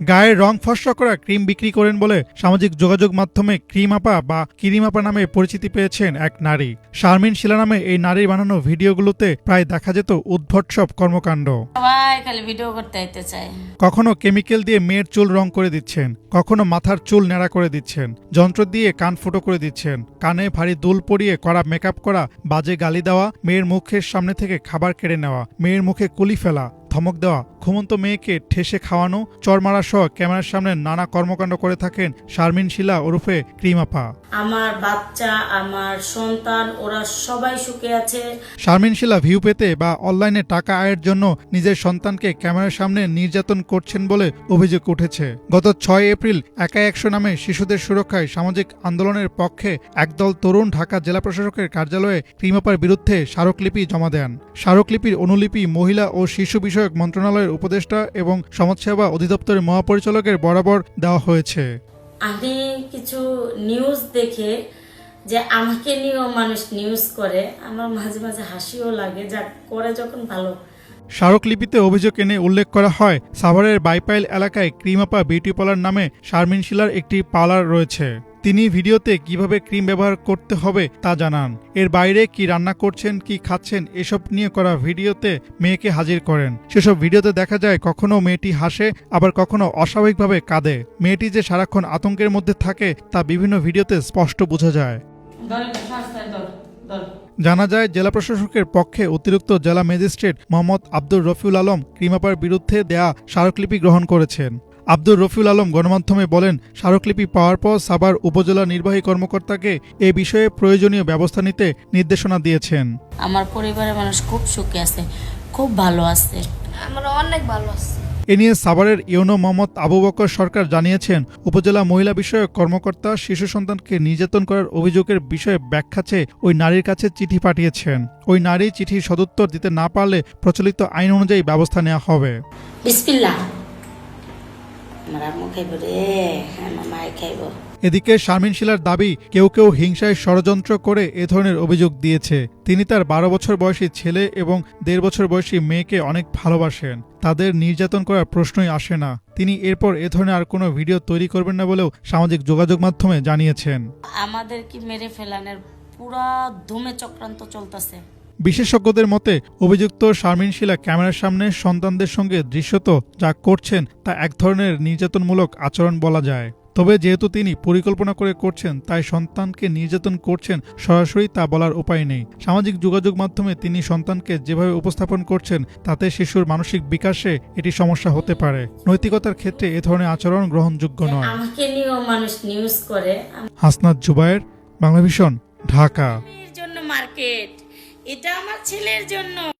গায়ে রং ফসরা করা ক্রিম বিক্রি করেন বলে সামাজিক যোগাযোগ মাধ্যমে ক্রিম আপা বা কিরিম আপা নামে পরিচিতি পেয়েছেন এক নারী। শারমিন শিলা নামে এই নারীর বানানো ভিডিওগুলোতে প্রায় দেখা যেত উদ্ভট সব কর্মকাণ্ড। কখনো কেমিক্যাল দিয়ে মেয়ের চুল রং করে দিচ্ছেন কখনো মাথার চুল নেড়া করে দিচ্ছেন যন্ত্র দিয়ে কান ফুটো করে দিচ্ছেন কানে ভারী দুল পরিয়ে করা মেকআপ করা বাজে গালি দেওয়া মেয়ের মুখের সামনে থেকে খাবার কেড়ে নেওয়া মেয়ের মুখে কুলি ফেলা ধমক দেওয়া ঘুমন্ত মেয়েকে ঠেসে খাওয়ানো চরমারা সহ ক্যামেরার সামনে নানা কর্মকাণ্ড করে থাকেন শারমিন শিলা ওরফে ক্রিমাপা আমার বাচ্চা আমার সন্তান ওরা সবাই সুখে আছে। শারমিন শিলা ভিউ পেতে বা অনলাইনে টাকা আয়ের জন্য নিজের সন্তানকে ক্যামেরার সামনে নির্যাতন করছেন বলে অভিযোগ উঠেছে। গত ছয় এপ্রিল একা একশো নামে শিশুদের সুরক্ষায় সামাজিক আন্দোলনের পক্ষে একদল তরুণ ঢাকা জেলা প্রশাসকের কার্যালয়ে ক্রিমাপার বিরুদ্ধে স্মারকলিপি জমা দেন। স্মারকলিপির অনুলিপি মহিলা ও শিশু বিষয়ক মন্ত্রণালয়ের উপদেষ্টা এবং সমাজসেবা অধিদপ্তরের মহাপরিচালকের বরাবর দেওয়া হয়েছে। আমি কিছু নিউজ দেখে যে আমাকে নিয়েও মানুষ নিউজ করে আমার মাঝে মাঝে হাসিও লাগে যা করে যখন ভালো। স্মারকলিপিতে অভিযোগ এনে উল্লেখ করা হয় সাভারের বাইপাইল এলাকায় ক্রিমাপা বিউটি পার্লার নামে শারমিন শিলার একটি পার্লার রয়েছে। তিনি ভিডিওতে কীভাবে ক্রিম ব্যবহার করতে হবে তা জানান। এর বাইরে কি রান্না করছেন, কি খাচ্ছেন, এসব নিয়ে করা ভিডিওতে মেয়েকে হাজির করেন। সেসব ভিডিওতে দেখা যায় কখনো মেয়েটি হাসে, আবার কখনো অস্বাভাবিকভাবে কাঁদে। মেয়েটি যে সারাক্ষণ আতঙ্কের মধ্যে থাকে তা বিভিন্ন ভিডিওতে স্পষ্ট বোঝা যায়। জানা যায়, জেলা প্রশাসকের পক্ষে অতিরিক্ত জেলা ম্যাজিস্ট্রেট মোহাম্মদ আব্দুর রফিউল আলম ক্রিমাপার বিরুদ্ধে দেয়া স্মারকলিপি গ্রহণ করেছেন। আব্দুর রফিউল আলম গণমাধ্যমে বলেন স্মারকলিপি পাওয়ার পর সাবার উপজেলা নির্বাহী কর্মকর্তাকে এ বিষয়ে প্রয়োজনীয় ব্যবস্থা নিতে নির্দেশনা দিয়েছেন। আমার পরিবারের মানুষ খুব সুখে আছে খুব ভালো আছে। আমরা অনেক ভালো আছি। এ নিয়ে সাভারের ইউনো মোহাম্মদ আবু বকর সরকার জানিয়েছেন উপজেলা মহিলা বিষয়ক কর্মকর্তা শিশু সন্তানকে নির্যাতন করার অভিযোগের বিষয়ে ব্যাখ্যা চেয়ে ওই নারীর কাছে চিঠি পাঠিয়েছেন। ওই নারী চিঠি সদুত্তর দিতে না পারলে প্রচলিত আইন অনুযায়ী ব্যবস্থা নেওয়া হবে। বিসপিল্লা আমার আম্মু খাইব রে। আমার মায় খাইব। এদিকে শারমিন শিলার দাবি কেউ কেউ হিংসায় ষড়যন্ত্র করে এ ধরনের অভিযোগ দিয়েছে। তিনি তার বারো বছর বয়সী ছেলে এবং দেড় বছর বয়সী মেয়েকে অনেক ভালোবাসেন। তাদের নির্যাতন করার প্রশ্নই আসে না। তিনি এরপর এ ধরনের আর কোনো ভিডিও তৈরি করবেন না বলেও সামাজিক যোগাযোগ মাধ্যমে জানিয়েছেন। আমাদের কি মেরে ফেলানোর পুরা ধুমে চক্রান্ত চলতেছে? বিশেষজ্ঞদের মতে অভিযুক্ত শারমিন শিলা ক্যামেরার সামনে সন্তানদের সঙ্গে দৃশ্যত যা করছেন তা এক ধরনের নির্যাতনমূলক আচরণ বলা যায়। তবে যেহেতু তিনি পরিকল্পনা করে করছেন তাই সন্তানকে নির্যাতন করছেন সরাসরি তা বলার উপায় নেই। সামাজিক যোগাযোগ মাধ্যমে তিনি সন্তানকে যেভাবে উপস্থাপন করছেন তাতে শিশুর মানসিক বিকাশে এটি সমস্যা হতে পারে। নৈতিকতার ক্ষেত্রে এ ধরনের আচরণ গ্রহণযোগ্য নয়। হাসনাত জুবায়ের বাংলাভিশন ঢাকা। মার্কেট এটা আমার ছেলের জন্য।